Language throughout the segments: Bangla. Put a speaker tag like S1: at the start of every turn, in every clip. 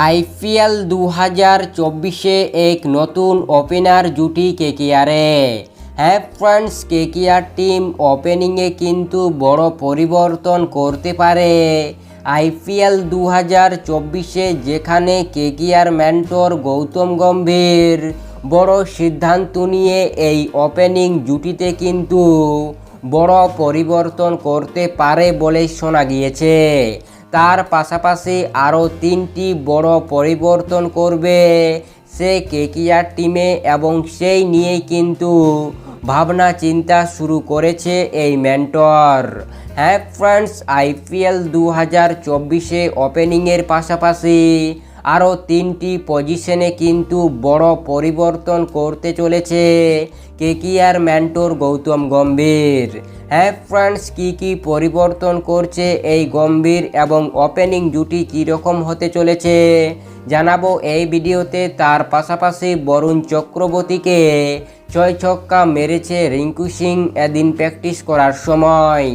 S1: আইপিএল দু হাজার চব্বিশে এক নতুন ওপেনার জুটি কেকিয়ারে হ্যাঁ ফ্রেন্ডস কেকিয়ার টিম ওপেনিংয়ে কিন্তু বড় পরিবর্তন করতে পারে। আইপিএল দু হাজার চব্বিশে যেখানে কেকিয়ার ম্যান্টর গৌতম গম্ভীর বড় সিদ্ধান্ত নিয়ে এই ওপেনিং জুটিতে কিন্তু বড় পরিবর্তন করতে পারে বলে শোনা গিয়েছে। তার পাশাপাশি আরও তিনটি বড় পরিবর্তন করবে। সে কেকিয়ার টিমে এবং সেই নিয়েই কিন্তু ভাবনা চিন্তা শুরু করেছে এই মেন্টর। হ্যাঁ ফ্রেন্ডস, আইপিএল দু হাজার চব্বিশে ওপেনিংয়ের পাশাপাশি আরও তিনটি পজিশনে কিন্তু বড় পরিবর্তন করতে চলেছে। কে কি আর ম্যান্টোর গৌতম গম্ভীর? হ্যাঁ ফ্রেন্ডস কী কী পরিবর্তন করছে এই গম্ভীর এবং ওপেনিং জুটি কীরকম হতে চলেছে? জানাব এই ভিডিওতে। তার পাশাপাশি বরুণ চক্রবর্তীকে ছয় ছক্কা মেরেছে রিঙ্কু সিং এদিন প্র্যাকটিস করার সময়।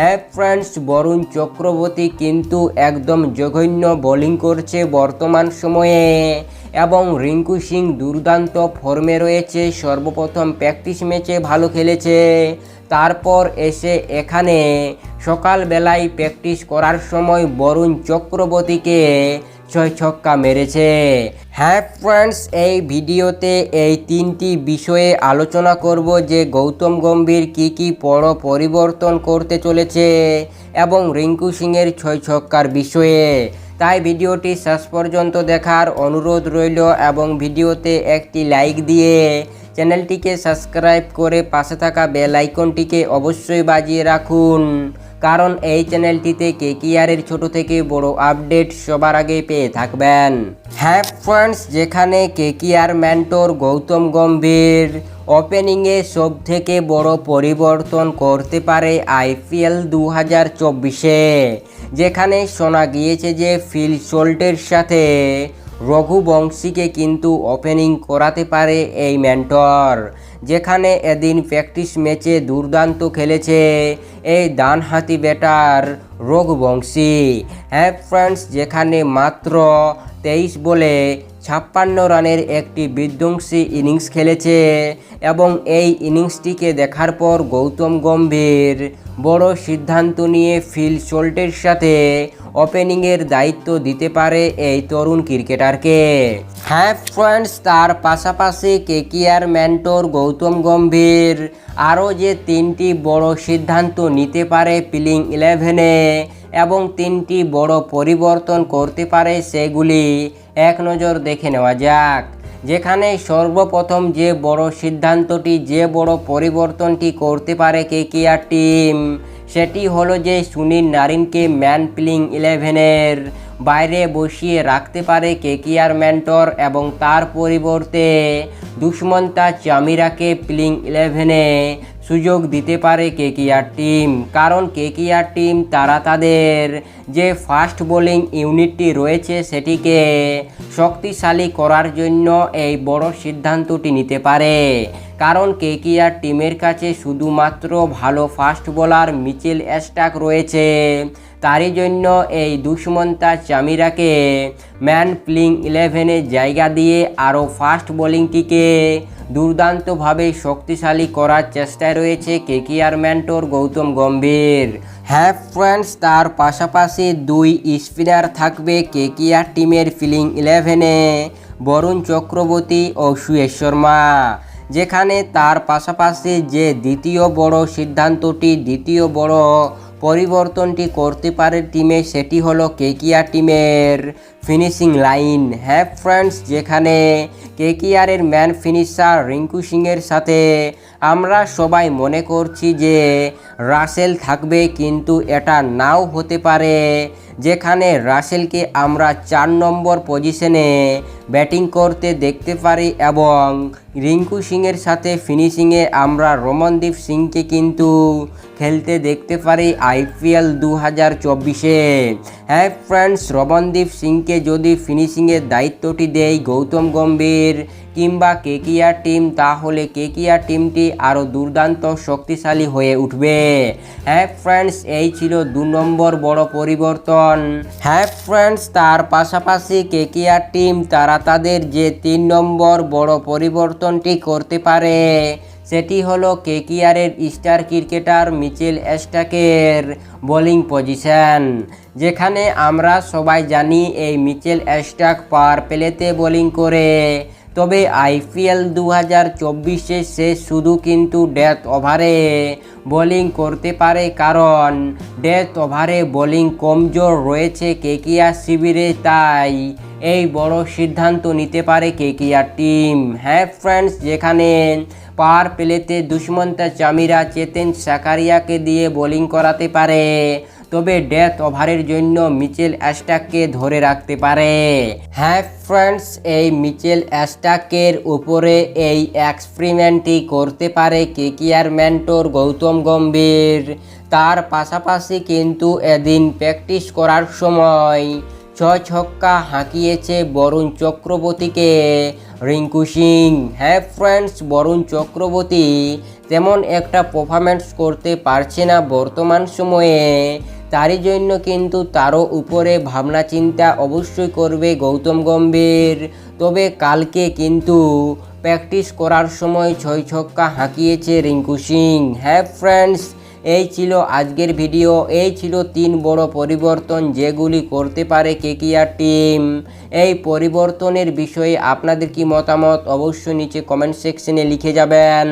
S1: হ্যাঁ ফ্রেন্ডস, বরুণ চক্রবর্তী কিন্তু একদম জঘন্য বোলিং করছে বর্তমান সময়ে এবং রিঙ্কু সিং দুর্দান্ত ফর্মে রয়েছে, সর্বপ্রথম প্র্যাকটিস ম্যাচে ভালো খেলেছে। তারপর এসে এখানে সকালবেলায় প্র্যাকটিস করার সময় বরুণ চক্রবর্তীকে ছয় ছক্কা মেরেছে। হ্যাঁ ফ্রেন্ডস, এই ভিডিওতে এই তিনটি বিষয়ে আলোচনা করব যে গৌতম গম্ভীর কি কি বড় পরিবর্তন করতে চলেছে এবং রিঙ্কু সিংয়ের ছয় ছক্কার বিষয়ে। তাই ভিডিওটি শেষ পর্যন্ত দেখার অনুরোধ রইল এবং ভিডিওতে একটি লাইক দিয়ে চ্যানেলটিকে সাবস্ক্রাইব করে পাশে থাকা বেল আইকনটিকে অবশ্যই বাজিয়ে রাখুন। কারণ এই চ্যানেলটিতে কে কেকিআরের ছোট থেকে বড় আপডেট সবার আগে পেয়ে থাকবেন। হ্যাঁ ফ্রেন্ডস, যেখানে কে কেকিআর ম্যান্টর গৌতম গম্ভীর ওপেনিংয়ে সব থেকে বড় পরিবর্তন করতে পারে আইপিএল দু হাজার চব্বিশে। যেখানে শোনা গিয়েছে যে ফিল সোল্টের সাথে রঘুবংশীকে কিন্তু ওপেনিং করাতে পারে এই মেন্টর যেখানে এদিন প্র্যাকটিস ম্যাচে দুর্দান্ত খেলেছে এই ডানহাতি ব্যাটার রঘুবংশী হ্যাঁ ফ্রেন্ডস যেখানে মাত্র তেইশ বলে ছাপ্পান্ন রানের একটি বিধ্বংসী ইনিংস খেলেছে এবং এই ইনিংসটিকে দেখার পর গৌতম গম্ভীর বড় সিদ্ধান্ত নিয়ে ফিল সোল্টের সাথে ওপেনিংয়ের দায়িত্ব দিতে পারে এই তরুণ ক্রিকেটারকে। হ্যাঁ ফ্রেন্ডস, তার পাশাপাশি কেকিআর ম্যান্টর গৌতম গম্ভীর আরও যে তিনটি বড় সিদ্ধান্ত নিতে পারে প্লিং ইলেভেনে এবং তিনটি বড় পরিবর্তন করতে পারে সেগুলি এক নজর দেখে নেওয়া যাক। যেখানে সর্বপ্রথম যে বড় সিদ্ধান্তটি, যে বড় পরিবর্তনটি করতে পারে কেকিআর টিম, সেটি হলো যে সুনীল নারিনকে ম্যান প্লিং ইলেভেনের বাইরে বসিয়ে রাখতে পারে কেকিআর মেন্টর এবং তার পরিবর্তে দুষ্মন্তা চামিরাকে প্লিং ইলেভেনে সুযোগ দিতে পারে কেকিআর টিম। কারণ কেকিআর টিম তারা তাদের যে ফাস্ট বোলিং ইউনিটটি রয়েছে সেটিকে শক্তিশালী করার জন্য এই বড় সিদ্ধান্তটি নিতে পারে। কারণ কেকিআর টিমের কাছে শুধুমাত্র ভালো ফাস্ট বোলার মিচেল স্টাক রয়েছে। তারই জন্য এই দুষ্মন্তা চামিরাকে ম্যান প্লিং ইলেভেনে জায়গা দিয়ে আরও ফাস্ট বোলিংটিকে দুর্দান্তভাবে শক্তিশালী করার চেষ্টায় রয়েছে কেকিআর ম্যান্টর গৌতম গম্ভীর। হ্যাঁ ফ্রেন্ডস, তার পাশাপাশি দুই স্পিনার থাকবে কেকিআর টিমের ফিলিং ইলেভেনে বরুণ চক্রবর্তী ও সুয়েশ শর্মা। যেখানে তার পাশাপাশি যে দ্বিতীয় বড় সিদ্ধান্তটি, দ্বিতীয় বড় পরিবর্তনটি করতে পারে টিমে, সেটি হলো কেকিআর টিমের ফিনিশিং লাইন হ্যাঁ ফ্রেন্ডস যেখানে কেকিআরের ম্যান ফিনিশার রিঙ্কু সিংয়ের সাথে আমরা সবাই মনে করছি যে রাসেল থাকবে, কিন্তু এটা নাও হতে পারে, যেখানে রাসেলকে আমরা চার নম্বর পজিশনে ব্যাটিং করতে দেখতে পারি এবং রিঙ্কু সিংয়ের সাথে ফিনিশিংয়ে আমরা রমনদীপ সিংকে কিন্তু খেলতে দেখতে পারি আইপিএল দু হাজার চব্বিশে। হ্যাঁ ফ্রেন্ডস রমনদীপ সিংকে যদি ফিনিশিংয়ের দায়িত্বটি দেয় গৌতম গম্ভীর কিংবা কেকিয়া টিম, তাহলে কেকিয়া টিমটি আরও দুর্দান্ত শক্তিশালী হয়ে উঠবে। হ্যাঁ ফ্রেন্ডস, এই ছিল দু নম্বর বড় পরিবর্তন। হ্যাঁ ফ্রেন্ডস, তার পাশাপাশি কেকিয়া টিম, তারা তাদের যে তিন নম্বর বড় পরিবর্তনটি করতে পারে, সেটি হলো কেকিআরের স্টার ক্রিকেটার মিচেল স্টাকের বোলিং পজিশন, যেখানে আমরা সবাই জানি এই মিচেল স্টাক পাওয়ার প্লেতে বোলিং করে। তবে আইপিএল দু হাজার চব্বিশে সে শুধু কিন্তু ডেথ ওভারে বোলিং করতে পারে, কারণ ডেথ ওভারে বোলিং কমজোর রয়েছে কেকিয়া শিবিরে, তাই এই বড় সিদ্ধান্ত নিতে পারে কেকিয়া টিম হ্যাঁ ফ্রেন্ডস যেখানে পাওয়ার প্লেতে দুষ্মন্তা চামিরা চেতেন সাকারিয়াকে দিয়ে বোলিং করাতে পারে। তবে ডেথ ওভারের জন্য মিচেল অ্যাস্টাককে ধরে রাখতে পারে। হ্যাঁ ফ্রেন্ডস, এই মিচেল অ্যাস্টাকের উপরে এই এক্সপেরিমেন্টটি করতে পারে কেকিয়ার মেন্টর গৌতম গম্ভীর। তার পাশাপাশি কিন্তু এদিন প্র্যাকটিস করার সময় ছয় ছক্কা হাঁকিয়েছে বরুণ চক্রবর্তীকে। রিঙ্কু সিং হ্যাঁ ফ্রেন্ডস, বরুণ চক্রবর্তী তেমন একটা পারফরমেন্স করতে পারছে না বর্তমান সময়ে। তারই জন্য কিন্তু তারও উপরে ভাবনা চিন্তা অবশ্যই করবে গৌতম গম্ভীর। তবে কালকে কিন্তু প্র্যাকটিস করার সময় ছয় ছক্কা হাঁকিয়েছে রিঙ্কু সিং। হ্যাঁ ফ্রেন্ডস এই ছিল আজকের ভিডিও এই ছিল তিন বড় পরিবর্তন যেগুলি করতে পারে কেকিয়ার টিম এই পরিবর্তনের বিষয়ে আপনাদের কি মতামত অবশ্যই নিচে কমেন্ট সেকশনে লিখে যাবেন।